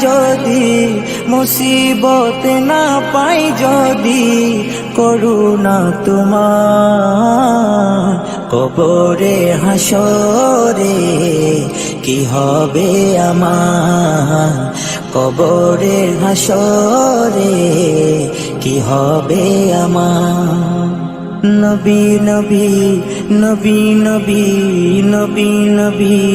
যদি মুসিবত না পাই, যদি করুণা তোমার কবরে, হাসরে, কি হবে আমার? কবরে, হাসরে, কি হবে আমার? নবী নবী নবী নবী নবী নবী।